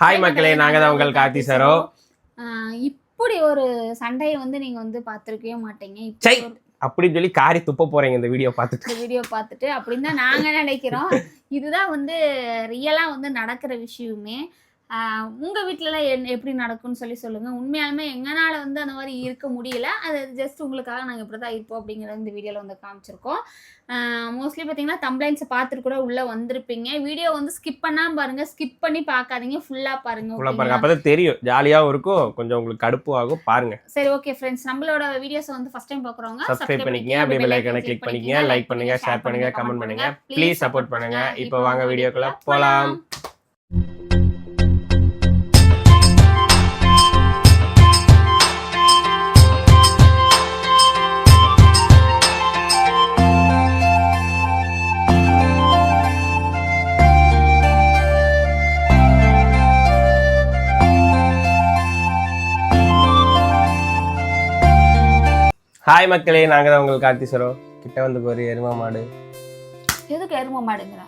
Hi மக்களே. நாங்க தான் உங்கள் கார்த்தி சரோ. ஆஹ் இப்படி ஒரு சண்டையை வந்து நீங்க வந்து பார்த்திருக்கவே மாட்டீங்க. அப்படின்னு சொல்லி காரி துப்ப போறீங்க இந்த வீடியோ பார்த்துட்டு. இந்த வீடியோ பார்த்துட்டு அப்படின்னு தான் நாங்க நினைக்கிறோம். இதுதான் வந்து ரியலா வந்து நடக்கிற விஷயமே. ஆஹ் உங்க வீட்டுலலாம் என் எப்படி நடக்கும்னு சொல்லி சொல்லுங்க. உண்மையாலுமே எங்கனால வந்து அந்த மாதிரி இருக்க முடியல. அது ஜஸ்ட் உங்களுக்காக நாங்கள் இப்படி தான் இருப்போம் அப்படிங்கிறத இந்த வீடியோவில் வந்து காமிச்சிருக்கோம். மோஸ்ட்லி பார்த்தீங்கன்னா தம்ப்ளைன்ஸை பார்த்துட்டு கூட உள்ளே வந்திருப்பீங்க. வீடியோ வந்து ஸ்கிப் பண்ணாம பாருங்க. ஸ்கிப் பண்ணி பார்க்காதீங்க. ஃபுல்லாக பாருங்க பாருங்க? அப்பதான் தெரியும். ஜாலியாவும் இருக்கும். கொஞ்சம் உங்களுக்கு கடுப்பு ஆகும். பாருங்க. சரி ஓகே ஃப்ரெண்ட்ஸ் நம்மளோட வீடியோஸ் வந்து ஃபர்ஸ்ட் டைம் பார்க்குறவங்க சப்ஸ்கிரைப் பண்ணிக்கங்க. அப்படியே பெல் ஐக்கனை கிளிக் பண்ணிக்கங்க. லைக் பண்ணுங்க ஷேர் பண்ணுங்க கமெண்ட் பண்ணுங்க. ப்ளீஸ் சப்போர்ட் பண்ணுங்க. இப்போ வாங்க வீடியோக்குள்ள போலாம். ஹாய் மக்களே நாங்க தான் உங்கள் கார்த்தி சரோ. கிட்ட வந்து பாரு எருமா மாடு. எதுக்கு எரும மாடுங்கிற?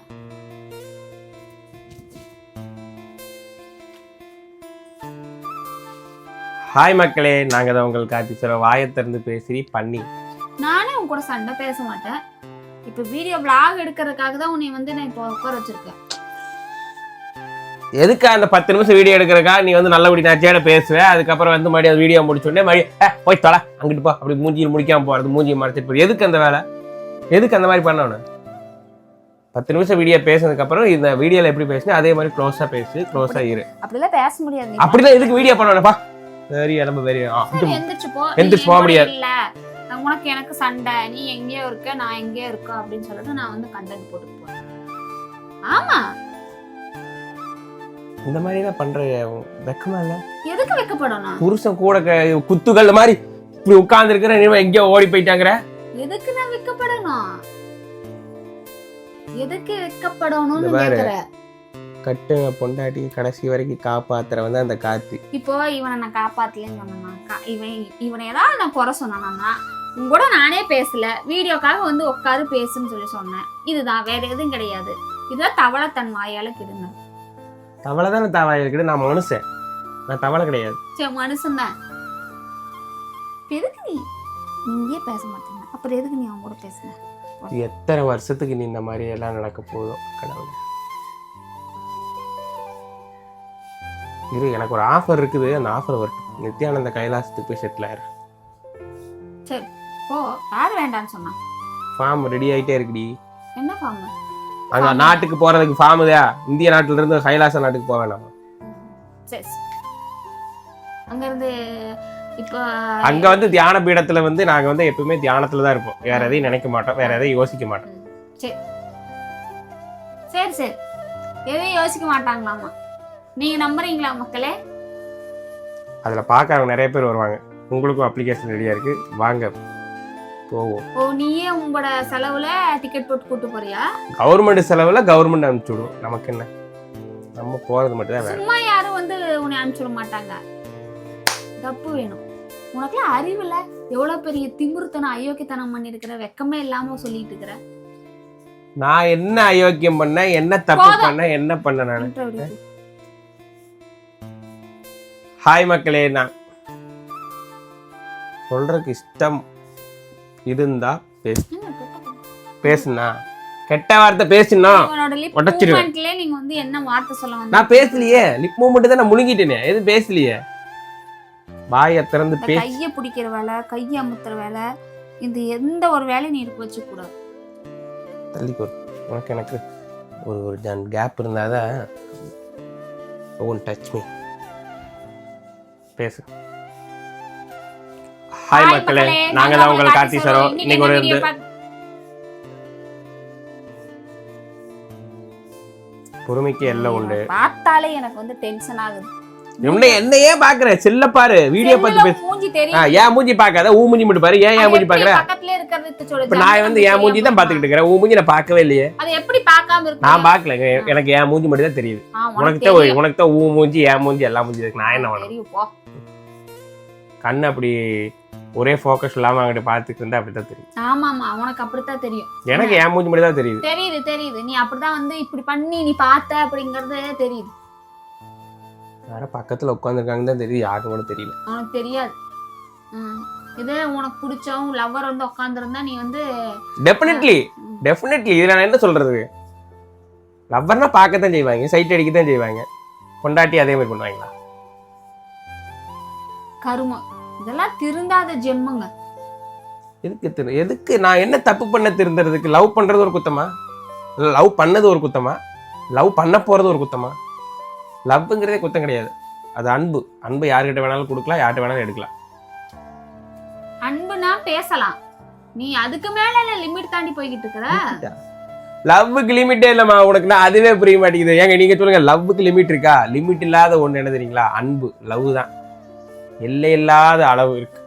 ஹாய் மக்களே நாங்க தான் உங்கள் கார்த்தி சரோ. வாயை திறந்து பேசி பண்ணி. நானே உன் கூட சண்டை பேச மாட்டேன். இப்போ வீடியோ vlog எடுக்கிறதுக்காக தான் உன்னை வந்து நான் இப்போ உட்கார வச்சிருக்கேன். எதுக்கு அந்த பத்து நிமிஷம் வீடியோ எடுக்கிறக்கா நீ வந்து நல்லபடி நச்சையோட பேசுவேன் அதுக்கப்புறம் வந்து மறுபடியும் அந்த வீடியோ முடிச்சுடனே மறுபடியும் "ஏ, போய் தொலை அங்கிட்டு போ. அப்படி மூஞ்சியில் முடிக்காம போறது மூஞ்சியை மறைச்சிட்டு போறது. எதுக்கு அந்த வேலை? எதுக்கு அந்த மாதிரி பண்ணணும்? பத்து நிமிஷம் வீடியோ பேசுனதுக்கு அப்புறம் இந்த வீடியோல எப்படி பேசுனா அதே மாதிரி க்ளோஸா பேசு க்ளோஸா இரு. அப்படிலாம் பேச முடியாது. அப்படிலாம் எதுக்கு வீடியோ பண்ணணும்ப்பா சரி சரி, இது எந்திரிச்சு போக முடியாது. உனக்கு எனக்கு சண்டை. நீ எங்கேயோ இருக்க நான் எங்கேயோ இருக்கோம் அப்படின்னு சொல்லிட்டு நான் வந்து கண்டென்ட் போட்டு போறேன். ஆமா. இந்த மாதிரி தான் பண்ற வெக்கமா இல்ல? எதுக்கு வைக்கப்படணும்? புருஷன் கூட குத்துகள் மாதிரி இப்படி உட்கார்ந்து இருக்கிற நீ எங்கேயோ ஓடி போயிட்டாங்கிற? எதுக்கு நான் வைக்கப்படணும்? எதுக்கு வைக்கப்படணும்னு. கேக்குற? கட்டுங்க பொண்டாட்டி கடைசி வரைக்கும் காப்பாத்துற வந்து அந்த காத்தி இப்போ இவனை நான் காப்பாத்தலன்னு சொன்னா இவன் இவனை ஏதாவது நான் குறை சொன்னானா? உன் கூட நானே பேசல. வீடியோக்காக வந்து உட்காரு பேசுன்னு சொல்லி சொன்னேன். இதுதான் வேற எதுவும் கிடையாது. இதுதான் தவளை தன் வாயால கிடுங்க. தவளை தானே தவளை இருக்குது? நான் மனுஷன். நான் தவளை கிடையாது. சரி மனுஷன்தான் இப்ப எதுக்கு நீ இங்கேயே பேச மாட்டேங்க அப்புறம் எதுக்கு நீ அவன் கூட பேசுன? எத்தனை வருஷத்துக்கு நீ இந்த மாதிரி எல்லாம் நடக்க போதும் கடவுளே. இரு எனக்கு ஒரு ஆஃபர் இருக்குது. அந்த ஆஃபர் வரட்டும் நித்யானந்த கைலாசத்துக்கு போய் செட்டில் ஆயிரு. சரி போ. யார் வேண்டான்னு சொன்னான். ஃபார்ம் ரெடி ஆயிட்டே இருக்குடி. என்ன ஃபார்ம் அங்க நாட்டுக்கு போறதுக்கு ஃபார்ம் தான் இந்திய நாட்டுல இருந்து கைலாச நாட்டுக்கு போக வேணாம்? சரி. அங்க இருந்து இப்போ அங்க வந்து தியான பீடத்துல வந்து நாங்க வந்து எப்பவுமே தியானத்துல தான் இருப்போம். வேற எதையும் நினைக்க மாட்டோம். வேற எதையும் யோசிக்க மாட்டோம். சரி. சரி சரி. எதையும் யோசிக்க மாட்டாங்களாமா? நீங்க நம்புறீங்களா மக்களே? அதுல பார்க்கறவங்க நிறைய பேர் வருவாங்க. உங்களுக்கும் அப்ளிகேஷன் ரெடியா இருக்கு. வாங்க. போவோம் ஓ நீயே உங்களோட செலவுல டிக்கெட் போட்டு கூட்டு போறியா? கவர்மெண்ட் செலவுல கவர்மெண்ட் அனுப்பிச்சு விடும் நமக்கு என்ன? நம்ம போறது மட்டும் தான் சும்மா யாரும் வந்து உன்னை அனுப்பிச்சுட மாட்டாங்க. தப்பு வேணும். உனக்குலாம் அறிவு இல்ல? எவ்வளவு பெரிய திமிருத்தனம் அயோக்கியத்தனம் பண்ணிருக்கிற வெக்கமே இல்லாம சொல்லிட்டு இருக்கிற? நான் என்ன அயோக்கியம் பண்ணேன்? என்ன தப்பு. பண்ணேன்? என்ன பண்ண நான்? விடு. ஹாய் மக்களே நான் சொல்றதுக்கு இஷ்டம் இருந்தா பேசு. பேசுனா? கெட்ட வார்த்தை பேசுனா? உடைச்சிருவேன். நீங்க வந்து என்ன வார்த்தை சொல்ல வந்தீங்க? நான் பேசலையே. லிப் மூமெண்ட் தான் நான் முழுங்கிட்டேனே. எதுவும் பேசலையே. வாயை திறந்து பேச. கைய பிடிக்கிற வேலை கைய அமுத்துற வேலை இந்த எந்த ஒரு வேலையும் நீ இருக்க வச்சு கூடாது தள்ளிக்கோ உனக்கு எனக்கு ஒரு ஒரு ஜன் கேப் இருந்தாதான் ஓன் டச் மீ பேசு. ஹாய் மக்களே. நாங்க தான் உங்கள் கார்த்தி சரோ இன்னைக்கு ஒரு பாக்க- பொறுமைக்கு எல்லாம் உண்டு. பார்த்தாலே எனக்கு வந்து டென்ஷன் ஆகுது. என்ன என்ன ஏன் பாக்குற செல்ல பாரு. வீடியோ பார்த்து பேசு. மூஞ்சி தெரியும் ஏன் மூஞ்சி பார்க்காத? ஊ மூஞ்சி மட்டும் பாரு. ஏன் ஏன் மூஞ்சி பாக்குற பக்கத்துல இருக்கிறது நான் வந்து என் மூஞ்சி தான் பாத்துக்கிட்டு இருக்கிறேன். ஊ மூஞ்சி நான் பார்க்கவே இல்லையே. அது எப்படி பார்க்காம இருக்கு நான் பார்க்கலங்க எனக்கு என் மூஞ்சி மட்டும் தான் தெரியுது. உனக்கு தான் உனக்கு தான் ஊ மூஞ்சி என் மூஞ்சி எல்லா மூஞ்சி இருக்கு. நான் என்ன பண்ணணும்? தெரியும் போ. கண்ணு அப்படி ஒரே ஃபோக்கஸ் இல்லாம அங்கிட்டு பார்த்துட்டு இருந்தா அப்படிதான் தெரியும். ஆமா ஆமா உனக்கு அப்படித்தான் தெரியும். எனக்கு என் மூஞ்சி மட்டும் தான் தெரியுது. தெரியுது தெரியுது. நீ அப்படிதான் வந்து இப்படி பண்ணி நீ பார்த்த அப்படிங்கறது தெரியுது. யாரோ பக்கத்துல உட்காந்துருக்காங்கன்னு தான் தெரியுது. யாருன்னு கூட தெரியல. அவனுக்கு தெரியாது. இதே உனக்கு பிடிச்சவன் லவ்வர் வந்து உட்காந்துருந்தா நீ வந்து டெஃபினெட்லி டெஃபினெட்லி இதுல நான் என்ன சொல்றது? லவ்வர்னா பார்க்கத்தான் செய்வாங்க. சைட் அடிக்க தான் செய்வாங்க. பொண்டாட்டி அதே மாதிரி பண்ணுவாங்களா? கருமம். இதெல்லாம் திருந்தாத ஜென்மங்க. எதுக்கு திரு எதுக்கு? நான் என்ன தப்பு பண்ண திருந்துறதுக்கு? லவ் பண்றது ஒரு குத்தமா? லவ் பண்ணது ஒரு குத்தமா? லவ் பண்ண போறது ஒரு குத்தமா? லவ்ங்கிறதே குத்தம் கிடையாது. அது அன்பு. அன்பு யார்கிட்ட வேணாலும் கொடுக்கலாம் யார்கிட்ட வேணாலும் எடுக்கலாம். அன்புனா பேசலாம். நீ அதுக்கு மேல லிமிட் தாண்டி போய்கிட்டு இருக்கிற? லவ்வுக்கு லிமிட்டே இல்லம்மா. உனக்கு நான் அதுவே புரிய மாட்டேங்குது. ஏங்க நீங்க சொல்லுங்க லவ்வுக்கு லிமிட் இருக்கா? லிமிட் இல்லாத ஒண்ணு என்ன தெரியுங்களா? அன்பு. லவ் தான் எல்லை இல்லாத அளவு இருக்கு.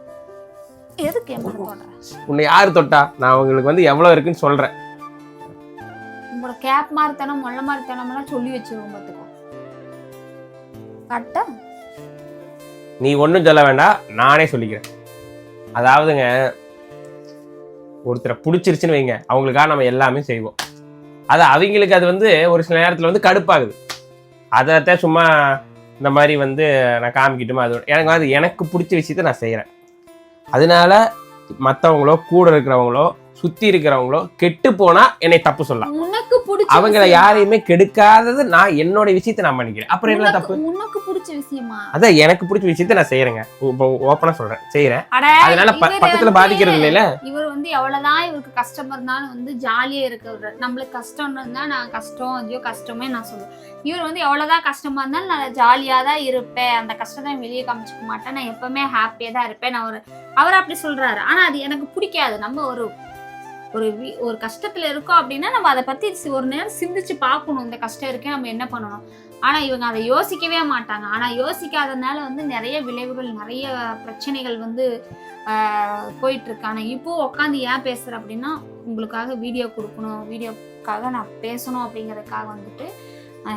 உன்னை யார் தொட்டா? நான் உங்களுக்கு வந்து எவ்வளவு இருக்குன்னு சொல்றேன். உங்களோட கேப் மாதிரித்தனம் மொள்ள மாதிரித்தனம் எல்லாம் சொல்லி வச்சிருவோம் பாத்துக்கோ கரெக்டா? நீ ஒன்றும் சொல்ல வேண்டாம் நானே சொல்லிக்கிறேன். அதாவதுங்க ஒருத்தரை பிடிச்சிருச்சுன்னு வைங்க. அவங்களுக்காக நம்ம எல்லாமே செய்வோம். அது அவங்களுக்கு அது வந்து ஒரு சில நேரத்தில் வந்து கடுப்பாகுது. அதைத்தான் சும்மா இந்த மாதிரி வந்து நான் காமிக்கிட்டுமா? அது எனக்கு அது எனக்கு பிடிச்ச விஷயத்த நான் செய்கிறேன் அதனால மற்றவங்களோ கூட இருக்கிறவங்களோ சுற்றி இருக்கிறவங்களோ கெட்டு போனால் என்னை தப்பு சொல்லலாம். உனக்கு பிடிச்ச அவங்கள? யாரையுமே கெடுக்காதது நான் என்னோட விஷயத்தை நான் பண்ணிக்கிறேன். அப்புறம் என்ன தப்பு? உனக்கு பிடிச்ச விஷயமா? அதான் எனக்கு பிடிச்ச விஷயத்த நான் செய்யறேங்க இப்போ ஓப்பனா சொல்றேன். செய்யறேன் அதனால பக்கத்துல பாதிக்கிறது இல்லைல இவர் வந்து எவ்வளவுதான் இவருக்கு கஷ்டம் இருந்தாலும் வந்து ஜாலியா இருக்கிறவர். நம்மளுக்கு கஷ்டம் இருந்தா நான் கஷ்டம் ஐயோ கஷ்டமே நான் சொல்லுவேன். இவர் வந்து எவ்வளவுதான் கஷ்டமா இருந்தாலும் நான் ஜாலியா தான் இருப்பேன். அந்த கஷ்டத்தை வெளியே காமிச்சிக்க மாட்டேன். நான் எப்பவுமே ஹாப்பியா தான் இருப்பேன். நான் ஒரு அவர் அப்படி சொல்றாரு. ஆனா அது எனக்கு பிடிக்காது. நம்ம ஒரு ஒரு வீ- ஒரு கஷ்டத்துல இருக்கோம் அப்படின்னா நம்ம அதை பத்தி சி- ஒரு நேரம் சிந்திச்சு பார்க்கணும். இந்த கஷ்டம் இருக்கே நம்ம என்ன பண்ணணும்? ஆனா இவங்க அதை யோசிக்கவே மாட்டாங்க. ஆனா யோசிக்காதனால வந்து நிறைய விளைவுகள் நிறைய பிரச்சனைகள் வந்து ஆஹ், போயிட்டு இருக்கு ஆனா இப்போ உட்காந்து ஏன் பேசுற அப்படின்னா உங்களுக்காக வீடியோ கொடுக்கணும். வீடியோக்காக நான் பேசணும் அப்படிங்கறதுக்காக வந்துட்டு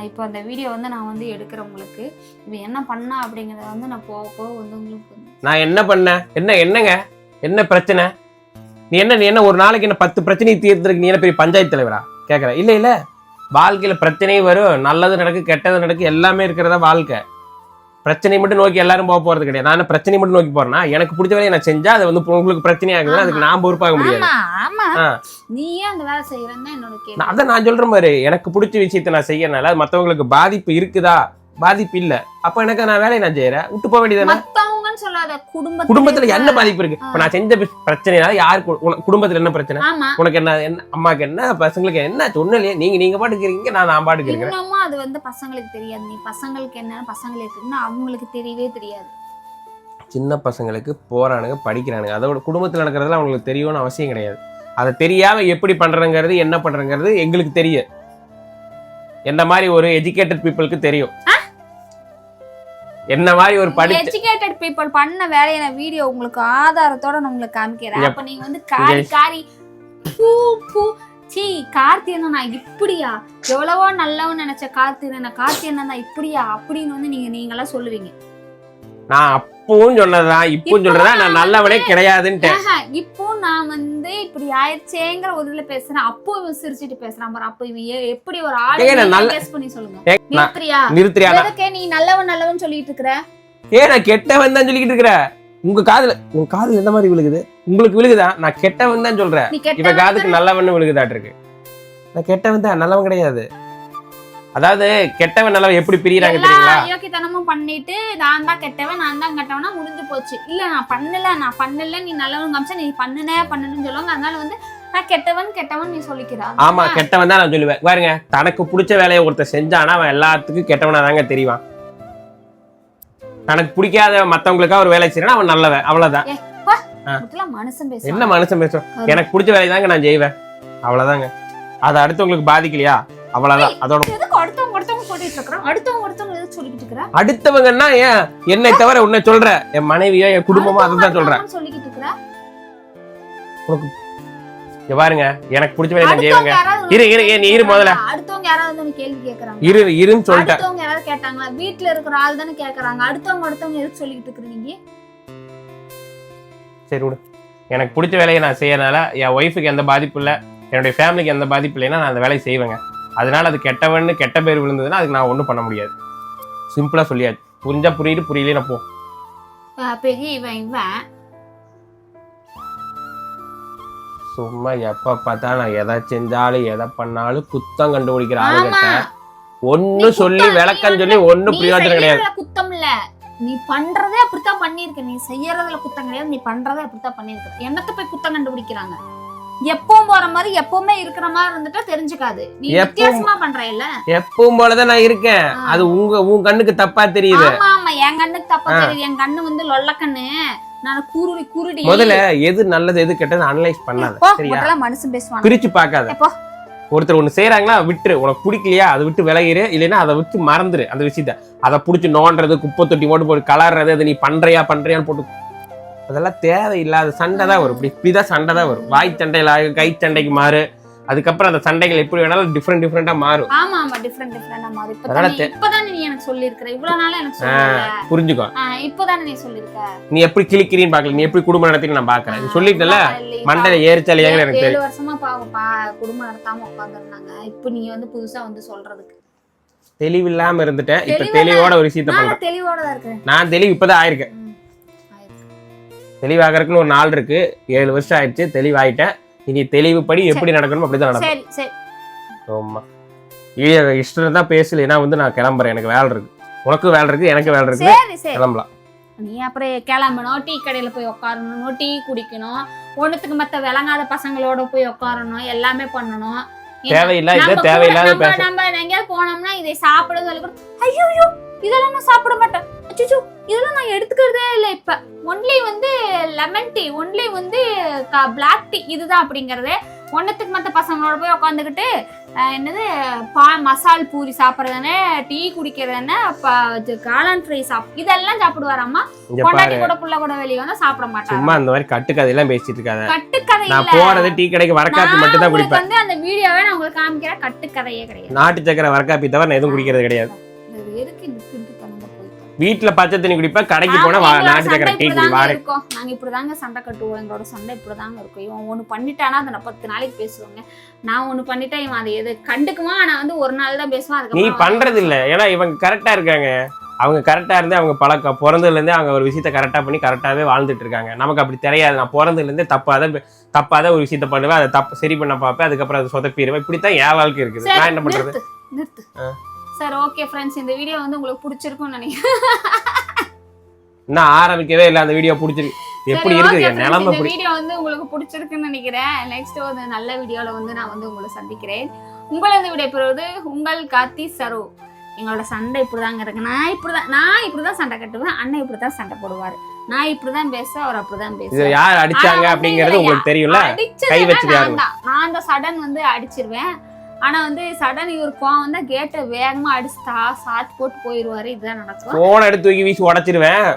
இப்போ அந்த வீடியோ வந்து நான் வந்து எடுக்கிறேன் உங்களுக்கு. இப்போ என்ன பண்ணா அப்படிங்கறத வந்து நான் போக போக வந்து உங்களுக்கு நான் என்ன பண்ணேன்? என்ன என்னங்க? என்ன பிரச்சனை? நீ என்ன நீ என்ன ஒரு நாளைக்கு என்ன பத்து பிரச்சனையை தீர்த்துருக்கு நீ என்ன பெரிய பஞ்சாயத்து தலைவரா? கேக்குற. இல்ல இல்ல. வாழ்க்கையில பிரச்சனையும் வரும். நல்லது நடக்கு கெட்டது நடக்கு எல்லாமே இருக்கிறதா வாழ்க்கை. பிரச்சனை மட்டும் நோக்கி எல்லாரும் போக போறது கிடையாது. நான் பிரச்சனை மட்டும் நோக்கி போறேன்னா எனக்கு பிடிச்ச வேலையை நான் செஞ்சா அது வந்து உங்களுக்கு பிரச்சனை ஆகுது அதுக்கு நான் பொறுப்பாக முடியாது. அதான் நான் சொல்றேன் பாரு. எனக்கு பிடிச்ச விஷயத்தை நான் செய்யறனால அது மத்தவங்களுக்கு பாதிப்பு இருக்குதா? பாதிப்பு இல்ல. அப்ப எனக்கு நான் வேலையை நான் செய்யறேன். விட்டு போக வேண்டியதானே சொல்லாத குடும்பத்துல குடும்பத்துல என்ன பாதிப்பு இருக்கு? இப்ப நான் செஞ்ச பி- பிரச்சனைனால யாருக்கு உன- குடும்பத்துல என்ன பிரச்சனை? உனக்கு என்ன என்ன அம்மாக்கு என்ன பசங்களுக்கு என்ன இல்லையே நீங்க நீங்க பாட்டுக்கு இருக்கீங்க நான் நான் பாட்டுக்கு இன்னமும் அது வந்து பசங்களுக்கு தெரியாது. நீ பசங்களுக்கு என்னன்னு பசங்களுக்கு அவங்களுக்கு தெரியவே தெரியாது. சின்ன பசங்களுக்கு போறானுங்க படிக்கிறானுங்க. அதோட குடும்பத்துல நடக்கிறதுல அவங்களுக்கு தெரியணும்னு அவசியம் கிடையாது. அதை தெரியாம எப்படி பண்றங்கிறது என்ன பண்றங்கிறது எங்களுக்கு தெரியும். என்ன மாதிரி ஒரு எஜுகேட்டட் பீப்புளுக்கு தெரியும். என்ன மாதிரி ஒரு படிச்ச எஜுகேட்டட் பீப்புள் பண்ண வேலையை நான் வீடியோ உங்களுக்கு ஆதாரத்தோட நான் உங்களுக்கு காமிக்கிறேன். அப்ப நீங்க வந்து காரி. காரி பூ பூ. சீ கார்த்தி என்ன நான் இப்படியா? எவ்வளவோ நல்லவன் நினைச்ச கார்த்தி என்ன கார்த்தி என்ன நான் இப்படியா? அப்படின்னு வந்து நீங்க நீங்களா சொல்லுவீங்க. நான் அப்பவும் சொன்னதுதான் இப்பவும் சொல்றதா நான் நல்லவனே கிடையாதுன்ட்டு ஆஹா, இப்போ நான் வந்து இப்படி ஆயிடுச்சேங்கிற ஒரு இதுல பேசுறேன். அப்போ இவன் சிரிச்சிட்டு பேசுறான் பாரு. அப்போ இவன் எப்படி ஒரு ஆளு கெஸ் பண்ணி சொல்லுங்க. நிறுத்துறியா? எதுக்கே நீ நல்லவன் நல்லவன் சொல்லிட்டு இருக்கிற? ஏ நான் கெட்டவன் தான் சொல்லிக்கிட்டு இருக்கிற. உங்க காதுல உங்க காதுல எந்த மாதிரி விழுகுது? உங்களுக்கு விழுகுதா? நான் கெட்டவன் தான் சொல்றேன். கெட்ட காதுக்கு நல்லவன் விழுகுதாட்டு இருக்கு நான் கெட்டவன் தான் நல்லவன் கிடையாது. அதாவது கெட்டவன் நல்லவன் எப்படி பிரியறாங்க தெரியுங்களா? அயோக்கியத்தனமும் பண்ணிட்டு நான் தான் கெட்டவன் நான் தான் கெட்டவனா முடிஞ்சு போச்சு. இல்ல நான் பண்ணல நான் பண்ணல நீ நல்லவன் காமிச்சா நீ பண்ணுனே பண்ணுன்னு சொல்லுவாங்க. அதனால வந்து நான் கெட்டவன் கெட்டவன் நீ சொல்லிக்கிறா. ஆமா கெட்டவன் தான் நான் சொல்லுவேன். பாருங்க தனக்கு பிடிச்ச வேலையை ஒருத்தர் செஞ்சானா அவன் எல்லாத்துக்கும் கெட்டவனா தாங்க தெரிவான். தனக்கு பிடிக்காத மத்தவங்களுக்காக ஒரு வேலை செய்யறான் அவன் நல்லவன். அவ்வளவுதான். மனுஷன் என்ன மனுஷன் பேசும்? எனக்கு பிடிச்ச வேலையை தாங்க நான் செய்வேன். அவ்வளவுதாங்க. அது அடுத்தவங்களுக்கு பாதிக்கலையா? அவ்வளவுதான். அதோட எதுக்கு அடுத்தவங்க அடுத்தவங்க சொல்லிட்டு இருக்கிறோம் அடுத்தவங்க அடுத்தவங்க எதுக்கு சொல்லிக்கிட்டு இருக்கிற? அடுத்தவங்கன்னா ஏன் என்னை தவிர உன்னை சொல்ற? என் மனைவியோ என் குடும்பமோ அதை தான் சொல்றேன். அடுத்தவங்க சொல்லிக்கிட்டு இருக்கிற? இங்க பாருங்க எனக்கு பிடிச்ச வேலையை நான் செய்வேங்க? இரு, இரு, இரு, நீ இரு முதல்ல. அடுத்தவங்க யாராவது வந்து கேள்வி கேக்குறாங்க இரு இருன்னு சொல்லிட்டேன். அடுத்தவங்க யாராவது கேட்டாங்களா? வீட்ல இருக்கிற ஆள் தானே கேக்குறாங்க. அடுத்தவங்க அடுத்தவங்க எதுக்கு சொல்லிக்கிட்டு இருக்கிறீங்க சரி விடு. எனக்கு பிடிச்ச வேலையை நான் செய்யறதுனால என் ஒய்ஃபுக்கு எந்த பாதிப்பு இல்லை. என்னுடைய ஃபேமிலிக்கு எந்த பாதிப்பு இல்லைன்னா நான் அந்த வேலையை செய்வேங்க. அதனால அது கெட்டவன்னு கெட்ட பேர் விழுந்ததுன்னா அதுக்கு நான் ஒன்றும் பண்ண முடியாது. சிம்பிளாக சொல்லியாச்சு. புரிஞ்சா புரியுது புரியல போ. அஹ் பெரிய இவன் இவன். சும்மா எப்ப பார்த்தா நான் எதை செஞ்சாலும் எதை பண்ணாலும் குத்தம் கண்டுபிடிக்கிற ஆளுகிட்ட ஒன்னு சொல்லி விளக்கம் சொல்லி ஒன்னும் பிரயோஜனம் கிடையாது. குத்தம் இல்ல. நீ பண்றதே அப்படித்தான் பண்ணிருக்க நீ செய்யறதுல குத்தம் கிடையாது. நீ பண்றதே அப்படித்தான் பண்ணிருக்க என்னத்த போய் குத்தம் கண்டுபிடிக்கிறாங்க? எப்பவும் போற மாதிரி எப்பவுமே இருக்கிற மாதிரி இருந்துட்டா தெரிஞ்சுக்காது. நீ வித்தியாசமா பண்ற இல்ல எப்பவும் போலதான் நான் இருக்கேன். அது உங்க உன் கண்ணுக்கு தப்பா தெரியுது. ஆமா ஆமா. என் கண்ணுக்கு தப்பா தெரியுது. என் கண்ணு வந்து லொல்ல கண்ணு. நான் குருடி குருடி. முதல்ல எது நல்லது எது கெட்டது அனலைஸ் பண்ணாத. சரியா? மனுஷன் பேசுவாங்க பிரிச்சு பார்க்காத? ஒருத்தர் ஒண்ணு செய்யறாங்களா விட்டுரு. உனக்கு பிடிக்கலையா அதை விட்டு விலகிரு. இல்லைன்னா அதை விட்டு மறந்துரு. அந்த விஷயத்த. அதை பிடிச்சி நோண்டுறது குப்பை தொட்டி போட்டு போட்டு கலர்றது அதை நீ பண்றியா பண்றியான்னு போட்டு அதெல்லாம் தேவையில்லாத சண்டை தான் வரும். இப்படி இப்படிதான் சண்டை தான் வரும். வாய் சண்டையில கை சண்டைக்கு மாறு. அதுக்கப்புறம் அந்த சண்டைகள் எப்படி வேணாலும் டிஃப்ரெண்ட் டிஃப்ரெண்டா மாறும். ஆமா ஆமா டிஃப்ரெண்ட் டிஃப்ரெண்டா மாறி அதனால இப்பதான் இப்பதான் நீ எனக்கு சொல்லியிருக்கிற. இவ்வளவு நாளா எனக்கு சொல்லல. புரிஞ்சுக்கோ. இப்பதானே நீ சொல்லியிருக்க? நீ எப்படி கிளிக்கிறீன்னு பாக்கல நீ எப்படி குடும்பம் நடத்தின்னு நான் பாக்குறேன் சொல்லிட்டல மண்டையில ஏறிச்சாலியாங்க எனக்கு தெரியும். வருஷமா பாவம் குடும்பம் நடத்தாம உட்காந்துருந்தாங்க இப்ப நீ வந்து புதுசா வந்து சொல்றதுக்கு. தெளிவில்லாம இருந்துட்டேன். இப்ப தெளிவா தெளிவோட ஒரு விஷயத்த பண்றேன். நான் தெளிவோட தான் இருக்கேன். நான் தெளிவு இப்பதான் ஆயிருக்கேன். தெளிவாகிறதுக்குன்னு ஒரு நாள் இருக்கு. ஏழு வருஷம் ஆயிடுச்சு தெளிவாயிட்டேன். இனி தெளிவுப்படி எப்படி நடக்கணும் அப்படிதான் நடக்கும். சரி சரி. ஆமா. இஷ்டம் தான் பேசல ஏன்னா வந்து நான் கிளம்புறேன். எனக்கு வேலை இருக்கு. உனக்கும் வேலை இருக்கு எனக்கு வேலை இருக்கு. சரி கிளம்பலாம். நீ அப்புறம் கிளம்பணும். டீ கடையில போய் உட்காரணும் டீ குடிக்கணும். ஒண்ணுத்துக்கு மத்த விளங்காத பசங்களோட போய் உட்காரணும் எல்லாமே பண்ணணும். நம்ம இதை கூட- தேவையில்லாத நம்ம பேச. நம்ம எங்கேயாவது போனோம்னா இதை சாப்பிட சொல்லி கூட ஐயோ ஐயோ இதெல்லாம் நான் சாப்பிட மாட்டேன். அச்சோ இதெல்லாம் நான் எடுத்துக்கிறதே இல்லை இப்ப. ஒன்லி வந்து லெமன் டீ ஒன்லி வந்து பிளாக் டீ இதுதான் அப்படிங்கறது. ஒன்னத்துக்கு மத்த பசங்களோட போய் உட்காந்துக்கிட்டு என்னது பா மசால் பூரி சாப்பிட்றது டீ குடிக்கிறது என்ன ப- இது காளான் ஃப்ரை சாப் இதெல்லாம் சாப்பிடுவாராம்மா? பாரு. கூட புள்ள கூட வெளியே வந்தா சாப்பிட மாட்டாங்க. சும்மா அந்த மாதிரி கட்டுக்கதையெல்லாம் பேசிட்டு இருக்காத. கட்டுக்கதை நான் போறது டீ கடைக்கு வரக்காப்பி மட்டும் தான் குடிப்பேன். வந்து அந்த வீடியோவை நான் உங்களுக்கு காமிக்கிறேன். கட்டுக்கதையே கிடையாது. நாட்டு சக்கரை வரக்காப்பி தவிர நான் எதுவும் குடிக்கிறது கிடையாது. எதுக்கு வீட்டுல பச்சை தண்ணி குடிப்பேன் கடைக்கு போனா நாட்டு சக்கரை டீ குடி வாரு இருக்கும். நாங்க இப்படிதாங்க சண்டை கட்டுவோம். எங்களோட சண்டை இப்படிதாங்க இருக்கும். இவன் ஒண்ணு பண்ணிட்டானா அதை நான் பத்து நாளைக்கு பேசுவாங்க. நான் ஒண்ணு பண்ணிட்டா இவன் அதை எது கண்டுக்குமா நான் வந்து ஒரு நாள் தான் பேசுவேன். நீ பண்றது இல்ல. ஏன்னா இவங்க கரெக்டா இருக்காங்க. அவங்க கரெக்டா இருந்து அவங்க பழக்க பிறந்ததுல இருந்தே அவங்க ஒரு விஷயத்த கரெக்டா பண்ணி கரெக்டாவே வாழ்ந்துட்டு இருக்காங்க. நமக்கு அப்படி தெரியாது. நான் பிறந்ததுல இருந்தே தப்பாத தப்பாத ஒரு விஷயத்த பண்ணுவேன். அதை தப்பு சரி பண்ண பார்ப்பேன். அதுக்கப்புறம் அதை சொதப்பிடுவேன். இப்படித்தான் என் வாழ்க்கை இருக்குது. நான் என்ன நிறுத்து. ஆ. சரி ஓகே ஃப்ரெண்ட்ஸ் இந்த வீடியோ வந்து உங்களுக்கு பிடிச்சிருக்கும்னு நினைக்கிறேன். இன்னும் ஆரம்பிக்கவே இல்லை அந்த வீடியோ பிடிச்சிருக்கு எப்படி இருக்குது? நிலைமை இந்த வீடியோ வந்து உங்களுக்கு பிடிச்சிருக்குன்னு நினைக்கிறேன். நெக்ஸ்ட் ஒரு நல்ல வீடியோல வந்து நான் வந்து உங்களை சந்திக்கிறேன். உங்களது விடைபெறுவது உங்கள் கார்த்தி சரு எங்களோட சண்டை இப்படிதாங்க இருக்கு. நான் இப்படிதான் நான் இப்படிதான் சண்டை கட்டுவேன். அண்ணன் இப்படிதான் சண்டை போடுவாரு. நான் இப்படிதான் பேசுவேன் அவர் அப்படிதான் இது பேசுவார் யார் அடிச்சாங்க அப்படிங்கிறது உங்களுக்கு தெரியும்ல? கை நான்? தான். நான் அந்த சடன் வந்து அடிச்சிருவேன். ஆனா வந்து சடன் இவர் கோவம் வந்தா கேட்டை வேகமா அடிச்சு தா சாத்து போட்டு போயிருவாரு. இதுதான் நடக்கும். போனை எடுத்து தூக்கி வீசி உடைச்சிருவேன்.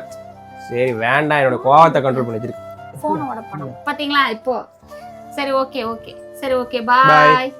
சரி வேண்டாம். என்னோட கோவத்தை கண்ட்ரோல் பண்ணி வச்சிருக்கு போனை உடப்பணும். பாத்தீங்களா? இப்போ. சரி ஓகே ஓகே சரி ஓகே. பாய்